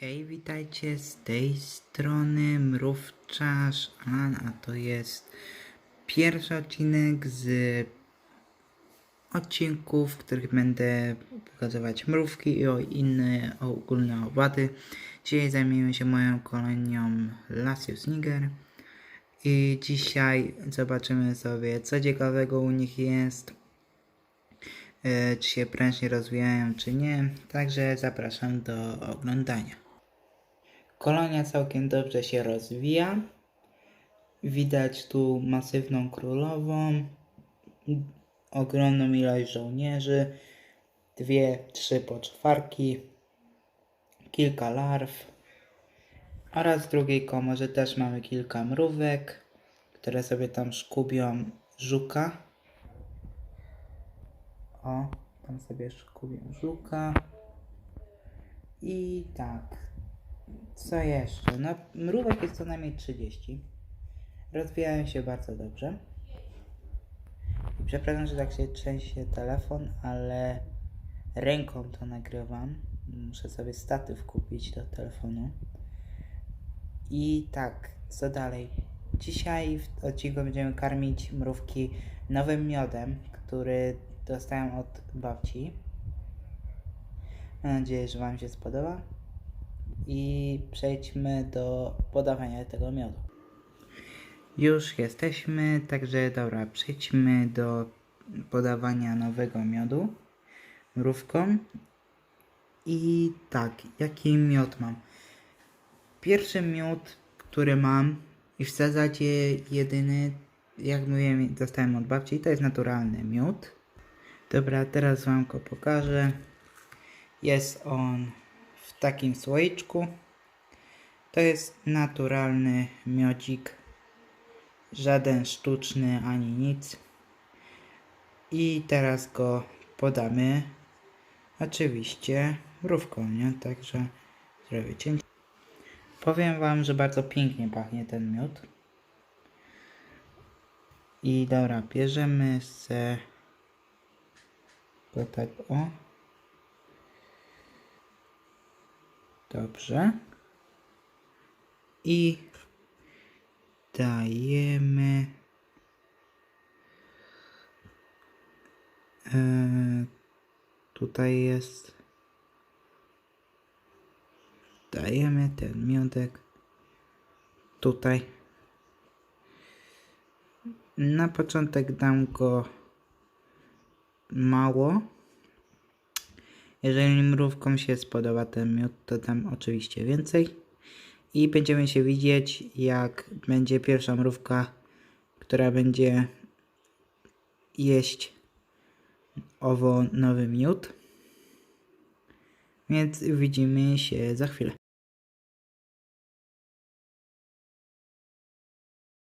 Hej, witajcie z tej strony Mrówczarz Alan, a to jest pierwszy odcinek z odcinków, w których będę pokazywać mrówki i o inne ogólne owady. Dzisiaj zajmiemy się moją kolonią Lasius niger i dzisiaj zobaczymy sobie co ciekawego u nich jest, e, czy się prężnie rozwijają, czy nie. Także zapraszam do oglądania. Kolonia całkiem dobrze się rozwija. Widać tu masywną królową, ogromną ilość żołnierzy, dwie, trzy poczwarki, kilka larw oraz w drugiej komorze też mamy kilka mrówek, które sobie tam szkubią żuka. O, tam sobie szkubią żuka. I tak, co jeszcze? No, mrówek jest co najmniej 30. Rozwijają się bardzo dobrze. Przepraszam, że tak się trzęsie telefon, ale ręką to nagrywam. Muszę sobie statyw kupić do telefonu. I tak, co dalej? Dzisiaj w odcinku będziemy karmić mrówki nowym miodem, który dostałem od babci. Mam nadzieję, że Wam się spodoba. I przejdźmy do podawania tego miodu. Już jesteśmy, także dobra, przejdźmy do podawania nowego miodu mrówkom. I tak, jaki miód mam? Pierwszy miód, który mam i w zasadzie jedyny, jak mówiłem, dostałem od babci, to jest naturalny miód. Dobra, teraz Wam go pokażę. Jest on w takim słoiczku. To jest naturalny miodzik. Żaden sztuczny ani nic. I teraz go podamy. Oczywiście mrówką, nie? Także zrobię cięcie. Powiem Wam, że bardzo pięknie pachnie ten miód. I dobra, bierzemy se go tak o. Dobrze. I dajemy e, tutaj jest dajemy ten miodek tutaj na początek dam go mało jeżeli mrówkom się spodoba ten miód, to dam oczywiście więcej. I będziemy się widzieć, jak będzie pierwsza mrówka, która będzie jeść owo nowy miód. Więc widzimy się za chwilę.